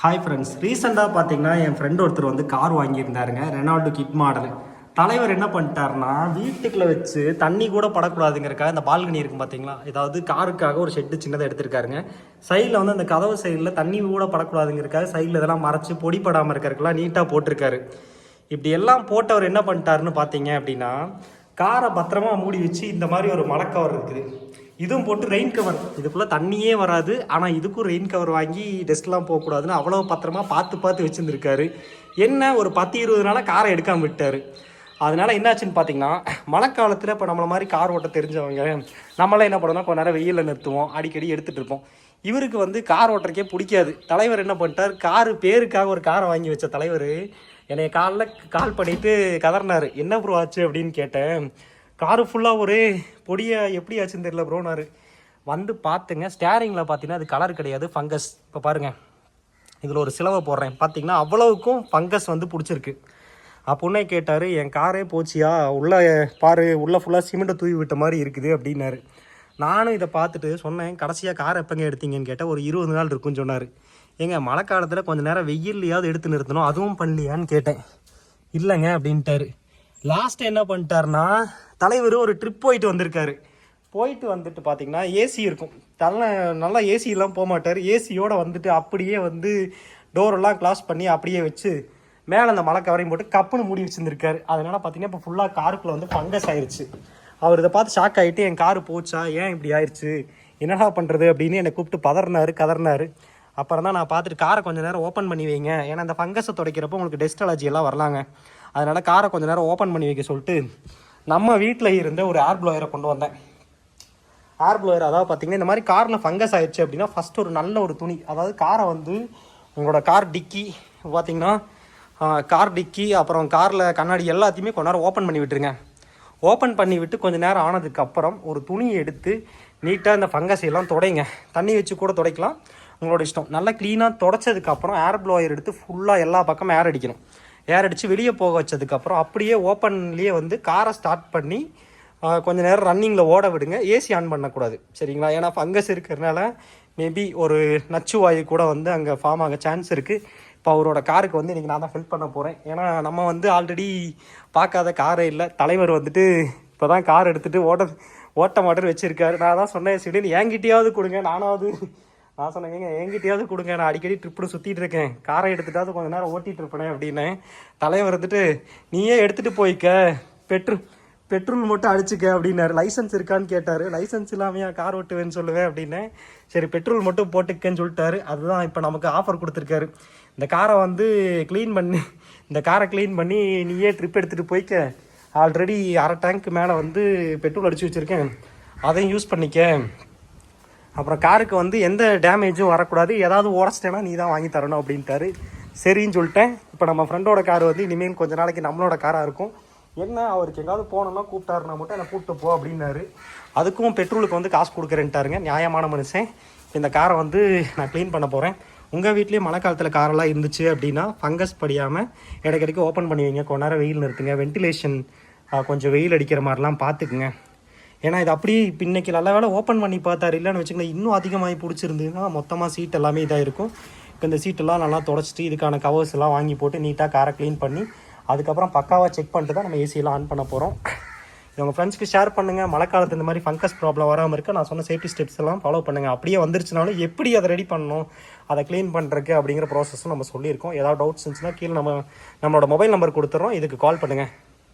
Hi friends ரீசெண்டாக பார்த்தீங்கன்னா என் friend ஒருத்தர் வந்து கார் வாங்கியிருந்தாருங்க. ரெனால்டு கிட் மாடல் தலைவர் என்ன பண்ணிட்டாருன்னா வீட்டுக்குள்ளே வச்சு தண்ணி கூட படக்கூடாதுங்கிறக்காக இந்த பால்கனி இருக்கும் பார்த்தீங்களா ஏதாவது காருக்காக ஒரு ஷெட்டு சின்னதாக எடுத்திருக்காருங்க. சைடில் வந்து அந்த கதவு சைடில் தண்ணி கூட படக்கூடாதுங்கிறக்காக சைடில் இதெல்லாம் மறைச்சி பொடி படாமல் இருக்கிறதுக்கெல்லாம் நீட்டாக போட்டிருக்காரு. இப்படி எல்லாம் போட்டவர் என்ன பண்ணிட்டாருன்னு பார்த்தீங்க அப்படின்னா காரை பத்திரமா மூடி வச்சு இந்த மாதிரி ஒரு மலக்கவர் இருக்குது. இதுவும் போட்டு ரெயின் கவர் இதுக்குள்ளே தண்ணியே வராது. ஆனால் இதுக்கும் ரெயின் கவர் வாங்கி டெஸ்ட்லாம் போகக்கூடாதுன்னு அவ்வளோ பத்திரமா பார்த்து பார்த்து வச்சுருந்துருக்காரு. என்ன ஒரு பத்து இருபது நாளாக காரை எடுக்காமல் விட்டார். அதனால என்னாச்சுன்னு பார்த்தீங்கன்னா மழை காலத்தில் இப்போ நம்மளை மாதிரி கார் ஓட்ட தெரிஞ்சவங்க நம்மளாம் என்ன பண்ணுவோம்னா கொஞ்ச நேரம் வெயிலில் நிறுத்துவோம். அடிக்கடி எடுத்துகிட்டு இருப்போம். இவருக்கு வந்து கார் ஓட்டுறக்கே பிடிக்காது. தலைவர் என்ன பண்ணிட்டார்? காரு பேருக்காக ஒரு காரை வாங்கி வச்ச தலைவர் என்னை காலில் கால் பண்ணிட்டு கதறினாரு. என்ன ப்ரோ ஆச்சு? அப்படின்னு கேட்டேன். காரு ஃபுல்லாக ஒரே பொடியை எப்படி ஆச்சுன்னு தெரியல ப்ரோனாரு வந்து பார்த்துங்க ஸ்டேரிங்கில் பார்த்தீங்கன்னா அது கலர் கிடையாது ஃபங்கஸ் இப்போ பாருங்கள் இதில் ஒரு சிலவை போடுறேன். பார்த்தீங்கன்னா அவ்வளவுக்கும் ஃபங்கஸ் வந்து பிடிச்சிருக்கு. அப்போன்னே கேட்டார் என் காரே போச்சியா? உள்ளே பாரு உள்ளே ஃபுல்லாக சிமெண்ட்டை தூவி விட்ட மாதிரி இருக்குது அப்படின்னாரு. நானும் இதை பார்த்துட்டு சொன்னேன் கடைசியாக கார் எப்போங்க எடுத்தீங்கன்னு கேட்டால் ஒரு இருபது நாள் இருக்குன்னு சொன்னார். ஏங்க மழை காலத்தில் கொஞ்சம் நேரம் வெயில்லையாவது எடுத்து நிறுத்தணும் அதுவும் பண்ணலையான்னு கேட்டேன். இல்லைங்க அப்படின்ட்டாரு. லாஸ்ட் என்ன பண்ணிட்டாருன்னா தலைவர் ஒரு ட்ரிப் போயிட்டு வந்திருக்காரு. போயிட்டு வந்துட்டு பார்த்தீங்கன்னா ஏசி இருக்கும். தலை நல்லா ஏசியெல்லாம் போக மாட்டார். ஏசியோட வந்துட்டு அப்படியே வந்து டோரெல்லாம் க்ளாஸ் பண்ணி அப்படியே வச்சு மேலே அந்த மழை கவரையும் போட்டு கப்புன்னு மூடி வச்சுருந்துருக்காரு. அதனால் பார்த்தீங்கன்னா இப்போ ஃபுல்லாக காருக்குள்ளே வந்து ஃபங்கஸ் ஆயிடுச்சு அவர் இதை பார்த்து ஷாக் ஆகிட்டு என் காரு போச்சா? ஏன் இப்படி ஆயிடுச்சு என்னடா பண்ணுறது அப்படின்னு என்னை கூப்பிட்டு பதறினார் கதறினாரு. அப்புறம் தான் நான் பார்த்துட்டு காரை கொஞ்சம் நேரம் ஓப்பன் பண்ணி வைங்க. ஏன்னா அந்த ஃபங்கஸை துடைக்கிறப்போ உங்களுக்கு டெஸ்ட் அலர்ஜி எல்லாம் வரலாங்க. அதனால் காரை கொஞ்சம் நேரம் ஓப்பன் பண்ணி வைக்க சொல்லிட்டு நம்ம வீட்டில் இருந்த ஒரு ஏர் ப்ளோயரை கொண்டு வந்தேன். ஏர் ப்ளோயர் அதாவது பார்த்தீங்கன்னா இந்த மாதிரி காரில் ஃபங்கஸ் ஆயிடுச்சு அப்படின்னா ஃபஸ்ட் ஒரு நல்ல ஒரு துணி. அதாவது காரை வந்து உங்களோட கார் டிக்கி பார்த்தீங்கன்னா கார் டிக்கி அப்புறம் காரில் கண்ணாடி எல்லாத்தையுமே கொஞ்ச நேரம் ஓப்பன் பண்ணி விட்டுருங்க. ஓப்பன் பண்ணி விட்டு கொஞ்சம் நேரம் ஆனதுக்கப்புறம் ஒரு துணியை எடுத்து நீட்டாக இந்த ஃபங்கஸ் எல்லாம் துடைங்க. தண்ணி வச்சு கூட துடைக்கலாம். உங்களோட இஷ்டம். நல்லா க்ளீனாக துடைச்சதுக்கப்புறம் ஏர் ப்ளோயர் எடுத்து ஃபுல்லாக எல்லா பக்கமும் ஏர் அடிக்கணும். ஏர் அடித்து வெளியே போக வச்சதுக்கப்புறம் அப்படியே ஓப்பன்லேயே வந்து காரை ஸ்டார்ட் பண்ணி கொஞ்ச நேரம் ரன்னிங்கில் ஓட விடுங்க. ஏசி ஆன் பண்ணக்கூடாது. சரிங்களா? ஏன்னா ஃபங்கஸ் இருக்கிறதுனால மேபி ஒரு நச்சு வாயு கூட வந்து அங்கே ஃபார்ம் ஆக சான்ஸ் இருக்குது இப்போ அவரோட காருக்கு வந்து இன்றைக்கி நான் தான் ஹெல்ப் பண்ண போகிறேன் ஏன்னா நம்ம வந்து ஆல்ரெடி பார்க்காத காரே இல்லை. தலைவர் வந்துட்டு இப்போ தான் கார் எடுத்துகிட்டு ஓட்ட ஓட்ட மாட்டர் வச்சுருக்காரு. நான் தான் சொன்னேன் சிடின்னு என்கிட்டயாவது கொடுங்க. நானாவது நான் சொன்னேங்க எங்கிட்டயாவது கொடுங்க. நான் அடிக்கடி ட்ரிப்பில் சுற்றிட்டு இருக்கேன். காரை எடுத்துட்டாவது கொஞ்ச நேரம் ஓட்டிகிட்டு இருப்பேன் அப்படின்னு தலைவர் வந்துட்டு நீயே எடுத்துகிட்டு போய்க்க. பெட்ரோல் பெட்ரோல் மட்டும் அடிச்சுக்க அப்படின்னாரு. லைசன்ஸ் இருக்கான்னு கேட்டார். லைசன்ஸ் இல்லாமையா கார் ஓட்டுவேன்னு சொல்லுவேன் அப்படின்னேன் சரி பெட்ரோல் மட்டும் போட்டுக்கன்னு சொல்லிட்டாரு. அதுதான் இப்போ நமக்கு ஆஃபர் கொடுத்துருக்காரு. இந்த காரை வந்து க்ளீன் பண்ணி இந்த காரை க்ளீன் பண்ணி நீயே ட்ரிப் எடுத்துகிட்டு போய்க்க. ஆல்ரெடி அரை டேங்க் மேலே வந்து பெட்ரோல் அடித்து வச்சுருக்கேன். அதையும் யூஸ் பண்ணிக்க. அப்புறம் காருக்கு வந்து எந்த டேமேஜும் வரக்கூடாது. ஏதாவது உடச்சிட்டேன்னா நீ தான் வாங்கி தரணும் அப்படின்ட்டாரு. சரின்னு சொல்லிட்டேன். இப்போ நம்ம ஃப்ரெண்டோட கார் வந்து இனிமேல் கொஞ்ச நாளைக்கு நம்மளோட காராக இருக்கும். என்ன அவருக்கு எங்காவது போனோம்னா கூப்பிட்டாருனா மட்டும் என்னை கூப்பிட்டு போ அப்படின்னாரு. அதுக்கும் பெட்ரோலுக்கு வந்து காசு கொடுக்குறேன்ட்டாருங்க. நியாயமான மனுஷன். இந்த காரை வந்து நான் க்ளீன் பண்ண போகிறேன் உங்கள் வீட்லேயே மழை காலத்தில் காரெல்லாம் இருந்துச்சு அப்படின்னா ஃபங்கஸ் படியாமல் இடைக்கிடைக்கு ஓப்பன் பண்ணுவீங்க கொஞ்ச நேரம் வெயில் நிறுத்துங்க. வென்டிலேஷன் கொஞ்சம் வெயில் அடிக்கிற மாதிரிலாம் பார்த்துக்குங்க. ஏன்னா இது அப்படியே இப்போ இன்றைக்கி நல்ல வேலை ஓப்பன் பண்ணி பார்த்தாரு. இல்லைன்னு வச்சுக்கோங்க இன்னும் அதிகமாகி பிடிச்சிருந்ததுன்னா மொத்தமாக சீட் எல்லாமே இதாக இருக்கும். இப்போ இந்த சீட்டெல்லாம் நல்லா தொடச்சிட்டு இதுக்கான கவர்ஸ் எல்லாம் வாங்கி போட்டு நீட்டாக காரை க்ளீன் பண்ணி அதுக்கப்புறம் பக்காவாக செக் பண்ணிட்டு தான் நம்ம ஏசியெல்லாம் ஆன் பண்ண போகிறோம் இது உங்கள் ஃப்ரெண்ட்ஸ்க்கு ஷேர் பண்ணுங்கள் மழை காலத்து இந்த மாதிரி ஃபங்கஸ் ப்ராப்ளம் வராமல் இருக்க. நான் சொன்ன சேஃப்டி ஸ்டெப்ஸ் எல்லாம் ஃபாலோ பண்ணுங்கள் அப்படியே வந்துருச்சுனாலும் எப்படி அதை ரெடி பண்ணணும்? அதை க்ளீன் பண்ணுறதுக்கு அப்படிங்கிற ப்ராசஸும் நம்ம சொல்லியிருக்கோம். ஏதாவது டவுட்ஸ் இருந்துச்சுன்னா கீழே நம்ம நம்மளோட மொபைல் நம்பர் கொடுத்துட்றோம். இதுக்கு கால் பண்ணுங்கள்